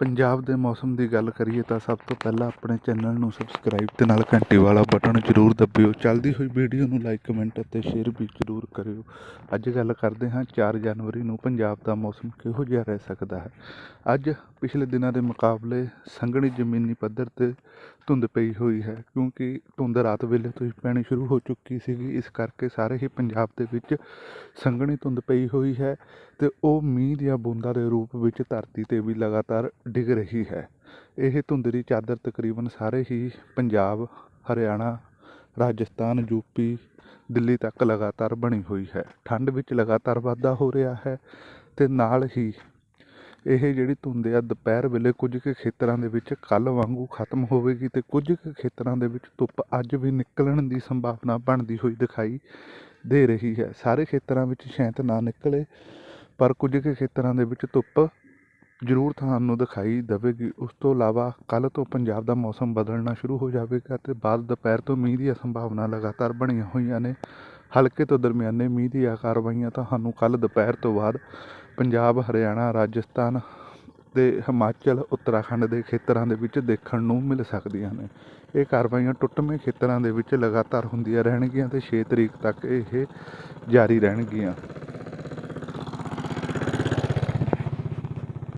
ਪੰਜਾਬ ਦੇ ਮੌਸਮ ਦੀ ਗੱਲ ਕਰੀਏ ਤਾਂ ਸਭ ਤੋਂ ਪਹਿਲਾਂ ਆਪਣੇ ਚੈਨਲ ਨੂੰ ਸਬਸਕ੍ਰਾਈਬ ਤੇ ਨਾਲ ਘੰਟੀ ਵਾਲਾ ਬਟਨ ਜ਼ਰੂਰ ਦੱਬਿਓ। ਚੱਲਦੀ ਹੋਈ ਵੀਡੀਓ ਨੂੰ ਲਾਈਕ, ਕਮੈਂਟ ਅਤੇ ਸ਼ੇਅਰ ਵੀ ਜ਼ਰੂਰ ਕਰਿਓ। ਅੱਜ ਗੱਲ ਕਰਦੇ ਹਾਂ 4 ਜਨਵਰੀ ਨੂੰ ਪੰਜਾਬ ਦਾ ਮੌਸਮ ਕਿਹੋ ਜਿਹਾ ਰਹਿ ਸਕਦਾ ਹੈ? ਅੱਜ ਪਿਛਲੇ ਦਿਨਾਂ ਦੇ ਮੁਕਾਬਲੇ ਸੰਘਣੀ ਜ਼ਮੀਨੀ ਪੱਧਰ ਤੇ ਧੁੰਦ ਪਈ ਹੋਈ ਹੈ, ਕਿਉਂਕਿ ਧੁੰਦ ਰਾਤ ਵੇਲੇ ਤੋਂ ਹੀ ਪੈਣੀ ਸ਼ੁਰੂ ਹੋ ਚੁੱਕੀ ਸੀਗੀ। ਇਸ ਕਰਕੇ ਸਾਰੇ ਹੀ ਪੰਜਾਬ ਦੇ ਵਿੱਚ ਸੰਘਣੀ ਧੁੰਦ ਪਈ ਹੋਈ ਹੈ ਤੇ ਉਹ ਮੀਂਹ ਦੀਆਂ ਬੂੰਦਾਂ ਦੇ ਰੂਪ ਵਿੱਚ ਧਰਤੀ ਤੇ ਵੀ ਲਗਾਤਾਰ ਡਿੱਗ ਰਹੀ ਹੈ। ਇਹ ਧੁੰਦ ਦੀ ਚਾਦਰ ਤਕਰੀਬਨ ਸਾਰੇ ਹੀ ਪੰਜਾਬ, ਹਰਿਆਣਾ, ਰਾਜਸਥਾਨ ਯੂਪੀ ਦਿੱਲੀ ਤੱਕ ਲਗਾਤਾਰ ਬਣੀ ਹੋਈ ਹੈ। ਠੰਡ ਵਿੱਚ ਲਗਾਤਾਰ ਵਾਧਾ ਹੋ ਰਿਹਾ ਹੈ ਤੇ ਨਾਲ ਹੀ ਇਹ ਜਿਹੜੀ ਧੁੰਦ ਆ ਦੁਪਹਿਰ ਵੇਲੇ ਕੁਝ ਕੁ ਖੇਤਰਾਂ ਦੇ ਵਿੱਚ ਕੱਲ ਵਾਂਗੂ ਖਤਮ ਹੋਵੇਗੀ ਤੇ ਕੁਝ ਕੁ ਖੇਤਰਾਂ ਦੇ ਵਿੱਚ ਧੁੱਪ ਅੱਜ ਵੀ ਨਿਕਲਣ ਦੀ ਸੰਭਾਵਨਾ ਬਣਦੀ ਹੋਈ ਦਿਖਾਈ ਦੇ ਰਹੀ ਹੈ। ਸਾਰੇ ਖੇਤਰਾਂ ਵਿੱਚ ਸ਼ਾਇਦ ਨਾ ਨਿਕਲੇ, ਪਰ ਕੁਝ ਕੁ ਖੇਤਰਾਂ ਦੇ ਵਿੱਚ ਧੁੱਪ ਜ਼ਰੂਰ ਤੁਹਾਨੂੰ ਦਿਖਾਈ ਦੇਵੇਗੀ। ਉਸ ਤੋਂ ਇਲਾਵਾ ਕੱਲ ਤੋਂ ਪੰਜਾਬ ਦਾ ਮੌਸਮ ਬਦਲਣਾ ਸ਼ੁਰੂ ਹੋ ਜਾਵੇਗਾ ਤੇ ਬਾਅਦ ਦੁਪਹਿਰ ਤੋਂ ਮੀਂਹ ਦੀਆਂ ਸੰਭਾਵਨਾ ਲਗਾਤਾਰ ਬਣੀਆਂ ਹੋਈਆਂ ਨੇ। ਹਲਕੇ ਤੋਂ ਦਰਮਿਆਨੇ ਮੀਂਹ ਦੀਆਂ ਕਾਰਵਾਈਆਂ ਤੁਹਾਨੂੰ ਕੱਲ ਦੁਪਹਿਰ ਤੋਂ ਬਾਅਦ ਪੰਜਾਬ, ਹਰਿਆਣਾ, ਰਾਜਸਥਾਨ ਅਤੇ ਹਿਮਾਚਲ, ਉੱਤਰਾਖੰਡ ਦੇ ਖੇਤਰਾਂ ਦੇ ਵਿੱਚ ਦੇਖਣ ਨੂੰ ਮਿਲ ਸਕਦੀਆਂ ਨੇ। ਇਹ ਕਾਰਵਾਈਆਂ ਟੁੱਟਵੇਂ ਖੇਤਰਾਂ ਦੇ ਵਿੱਚ ਲਗਾਤਾਰ ਹੁੰਦੀਆਂ ਰਹਿਣਗੀਆਂ ਅਤੇ ਛੇ ਤਰੀਕ ਤੱਕ ਇਹ ਜਾਰੀ ਰਹਿਣਗੀਆਂ।